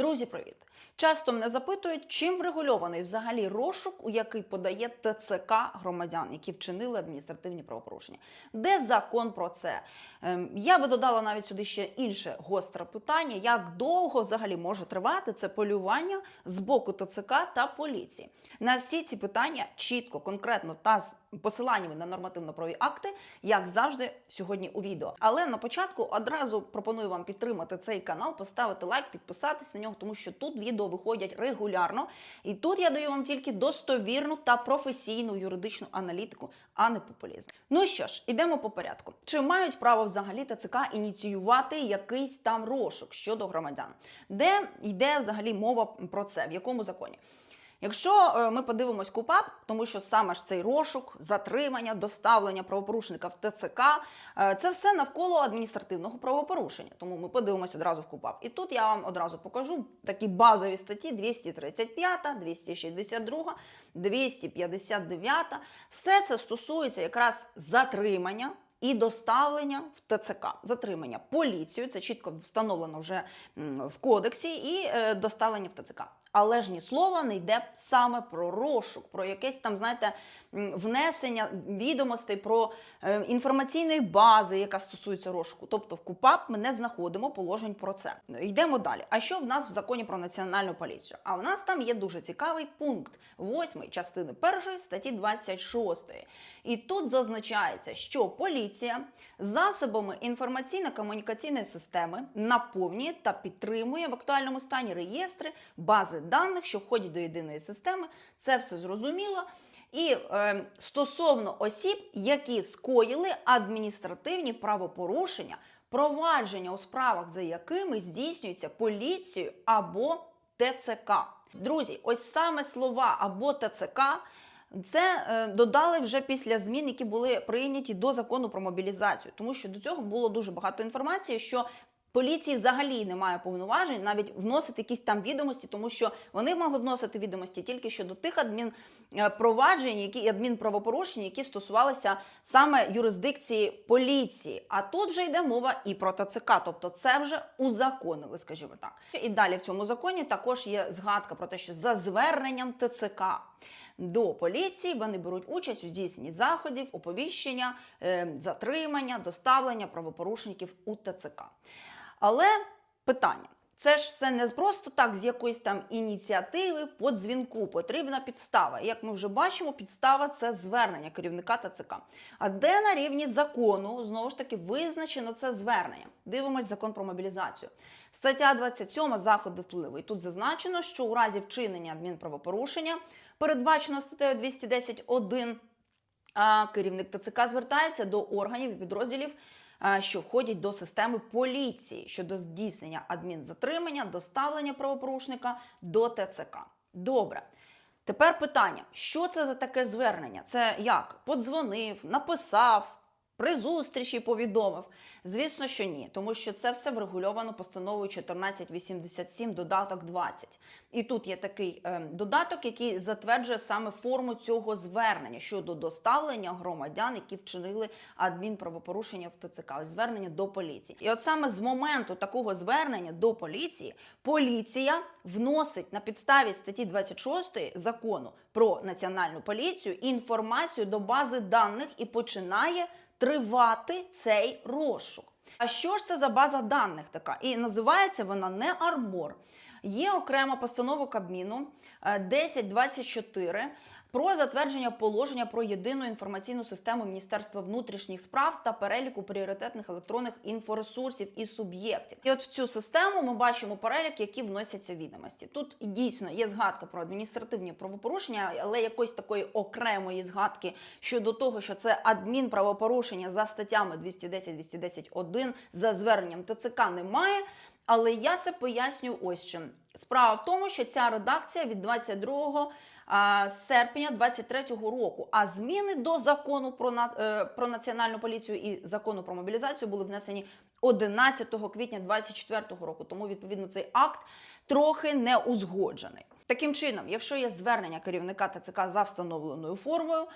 Друзі, привіт! Часто мене запитують, чим врегульований взагалі розшук, у який подає ТЦК громадян, які вчинили адміністративні правопорушення. Де закон про це? Ем, Я би додала навіть сюди ще інше гостре питання: як довго взагалі може тривати це полювання з боку ТЦК та поліції? На всі ці питання чітко, конкретно та з посиланнями на нормативно-правові акти, як завжди, сьогодні у відео. Але на початку одразу пропоную вам підтримати цей канал, поставити лайк, підписатись на нього, тому що тут відео виходять регулярно. І тут я даю вам тільки достовірну та професійну юридичну аналітику, а не популізм. Ну що ж, ідемо по порядку. Чи мають право взагалі ТЦК ініціювати якийсь там розшук щодо громадян? Де йде взагалі мова про це? В якому законі? Якщо е, ми подивимось КУПАП, тому що саме ж цей розшук, затримання, доставлення правопорушника в ТЦК, е, це все навколо адміністративного правопорушення. Тому ми подивимось одразу в КУПАП. І тут я вам одразу покажу такі базові статті: 235, 262, 259. Все це стосується якраз затримання. І доставлення в ТЦК, затримання поліцію, це чітко встановлено вже в кодексі, і е, доставлення в ТЦК. Але ж ні слова не йде саме про розшук, про якесь там, знаєте, внесення відомостей про е, інформаційної бази, яка стосується розшуку. Тобто в КУПАП ми не знаходимо положень про це. Йдемо далі. А що в нас в законі про національну поліцію? А в нас там є дуже цікавий пункт 8 частини 1 статті 26. І тут зазначається, що поліція засобами інформаційно-комунікаційної системи наповнює та підтримує в актуальному стані реєстри, бази даних, що входять до єдиної системи. Це все зрозуміло. І е, стосовно осіб, які скоїли адміністративні правопорушення, провадження у справах, за якими здійснюється поліцією або ТЦК. Друзі, ось саме слова або ТЦК. Це е, додали вже після змін, які були прийняті до закону про мобілізацію, тому що до цього було дуже багато інформації, що поліції взагалі немає повноважень навіть вносити якісь там відомості, тому що вони могли вносити відомості тільки щодо тих адмінпроваджень, які адмінправопорушень, які стосувалися саме юрисдикції поліції. А тут вже йде мова і про ТЦК, тобто це вже узаконили, скажімо так. І далі в цьому законі також є згадка про те, що за зверненням ТЦК. До поліції вони беруть участь у здійсненні заходів, оповіщення, е, затримання, доставлення правопорушників у ТЦК. Але питання: це ж все не просто так з якоїсь там ініціативи по дзвінку. Потрібна підстава. Як ми вже бачимо, підстава це звернення керівника ТЦК. А де на рівні закону знову ж таки визначено це звернення? Дивимось закон про мобілізацію. Стаття 27 заходи впливу. І тут зазначено, що у разі вчинення адмінправопорушення, передбачено статтею 210.1, а керівник ТЦК звертається до органів і підрозділів, що входять до системи поліції щодо здійснення адмінзатримання, доставлення правопорушника до ТЦК. Добре. Тепер питання: що це за таке звернення? Це як? Подзвонив, написав, при зустрічі повідомив? Звісно, що ні, тому що це все врегульовано постановою 1487, додаток 20. І тут є такий е, додаток, який затверджує саме форму цього звернення щодо доставлення громадян, які вчинили адмінправопорушення в ТЦК, ось звернення до поліції. І от саме з моменту такого звернення до поліції поліція вносить на підставі статті 26 закону про національну поліцію інформацію до бази даних і починає тривати цей розшук. А що ж це за база даних така? І називається вона не Армор. Є окрема постанова Кабміну е, 1024 про затвердження положення про єдину інформаційну систему Міністерства внутрішніх справ та переліку пріоритетних електронних інфоресурсів і суб'єктів. І от в цю систему ми бачимо перелік, які вносяться відомості. Тут дійсно є згадка про адміністративні правопорушення, але якоїсь такої окремої згадки щодо того, що це адмінправопорушення за статтями 210, 210.1 за зверненням ТЦК немає. Але я це поясню ось чим. Справа в тому, що ця редакція від 22 а, серпня 23-го року, а зміни до закону про, на- е, про національну поліцію і закону про мобілізацію були внесені 11 квітня 24-го року. Тому відповідно цей акт трохи не узгоджений. Таким чином, якщо є звернення керівника ТЦК за встановленою формою,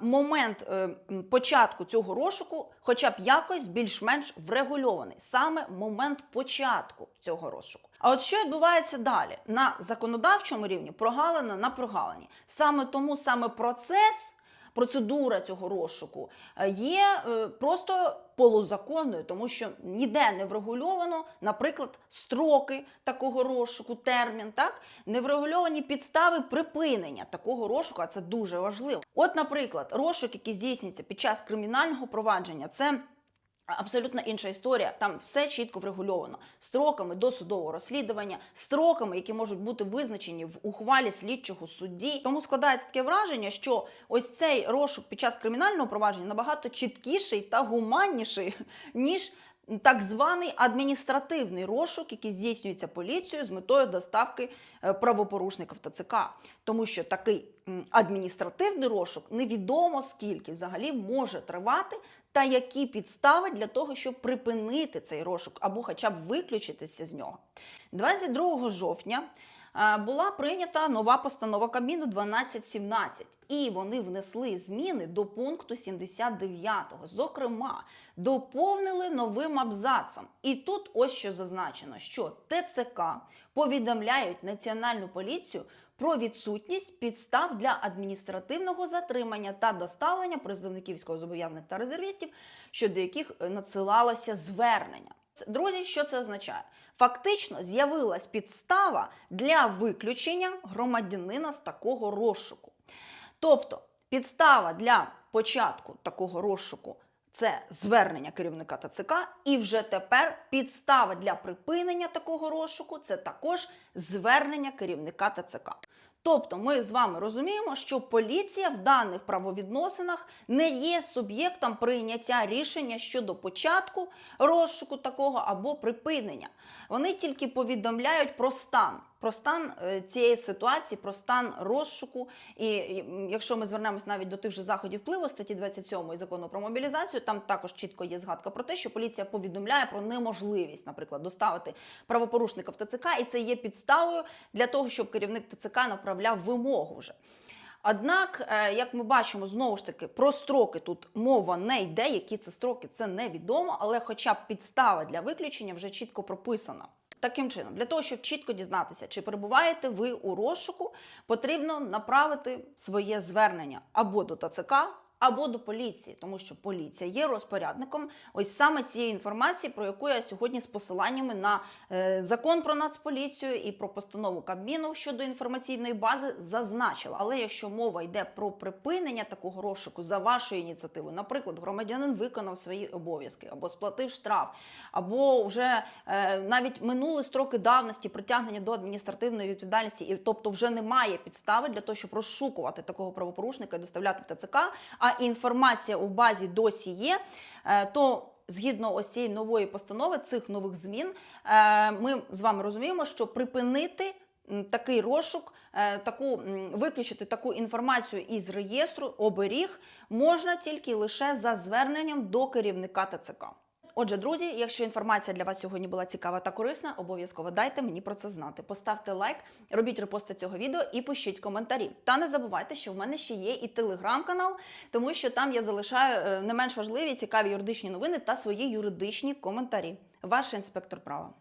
момент е, початку цього розшуку, хоча б якось більш-менш врегульований, саме момент початку цього розшуку. А от що відбувається далі? На законодавчому рівні прогалина на прогалині. Саме тому саме процес, процедура цього розшуку е, є е, просто полузаконною, тому що ніде не врегульовано, наприклад, строки такого розшуку, термін, так не врегульовані підстави припинення такого розшуку, а це дуже важливо. От, наприклад, розшук, який здійснюється під час кримінального провадження, це. Абсолютно інша історія. Там все чітко врегульовано строками досудового розслідування, строками, які можуть бути визначені в ухвалі слідчого судді. Тому складається таке враження, що ось цей розшук під час кримінального провадження набагато чіткіший та гуманніший, ніж так званий адміністративний розшук, який здійснюється поліцією з метою доставки е, правопорушників ТЦК. Тому що такий адміністративний розшук невідомо скільки взагалі може тривати, та які підстави для того, щоб припинити цей розшук або хоча б виключитися з нього. 22 жовтня була прийнята нова постанова Кабміну 1217, і вони внесли зміни до пункту 79. Зокрема, доповнили новим абзацом. І тут ось що зазначено, що ТЦК повідомляють Національну поліцію про відсутність підстав для адміністративного затримання та доставлення призовників військовозобов'язаних та резервістів, щодо яких е, надсилалося звернення. Друзі, що це означає? Фактично з'явилась підстава для виключення громадянина з такого розшуку. Тобто, підстава для початку такого розшуку це звернення керівника ТЦК, і вже тепер підстава для припинення такого розшуку це також звернення керівника ТЦК. Тобто ми з вами розуміємо, що поліція в даних правовідносинах не є суб'єктом прийняття рішення щодо початку розшуку такого або припинення. Вони тільки повідомляють про стан, про стан е, цієї ситуації, про стан розшуку. І якщо ми звернемось навіть до тих же заходів впливу статті 27 закону про мобілізацію, там також чітко є згадка про те, що поліція повідомляє про неможливість, наприклад, доставити правопорушника в ТЦК, і це є підставою для того, щоб керівник ТЦК направляв вимогу вже. Однак, е, як ми бачимо, знову ж таки про строки тут мова не йде. Які це строки, це невідомо, але хоча б підстава для виключення вже чітко прописана. Таким чином, для того, щоб чітко дізнатися, чи перебуваєте ви у розшуку, потрібно направити своє звернення або до ТЦК, або до поліції, тому що поліція є розпорядником ось саме цієї інформації, про яку я сьогодні з посиланнями на е, закон про нацполіцію і про постанову Кабміну щодо інформаційної бази зазначила. Але якщо мова йде про припинення такого розшуку за вашою ініціативою, наприклад, громадянин виконав свої обов'язки або сплатив штраф, або вже е, навіть минули строки давності притягнення до адміністративної відповідальності, і тобто вже немає підстави для того, щоб розшукувати такого правопорушника і доставляти в ТЦК. А інформація у базі досі є, е, то згідно ось цієї нової постанови, цих нових змін, е, ми з вами розуміємо, що припинити. Такий розшук, е, таку виключити таку інформацію із реєстру оберіг можна тільки лише за зверненням до керівника ТЦК. Отже, друзі, якщо інформація для вас сьогодні була цікава та корисна, обов'язково дайте мені про це знати. Поставте лайк, робіть репости цього відео і пишіть коментарі. Та не забувайте, що в мене ще є і телеграм-канал, тому що там я залишаю е, не менш важливі цікаві юридичні новини та свої юридичні коментарі. Ваш інспектор права.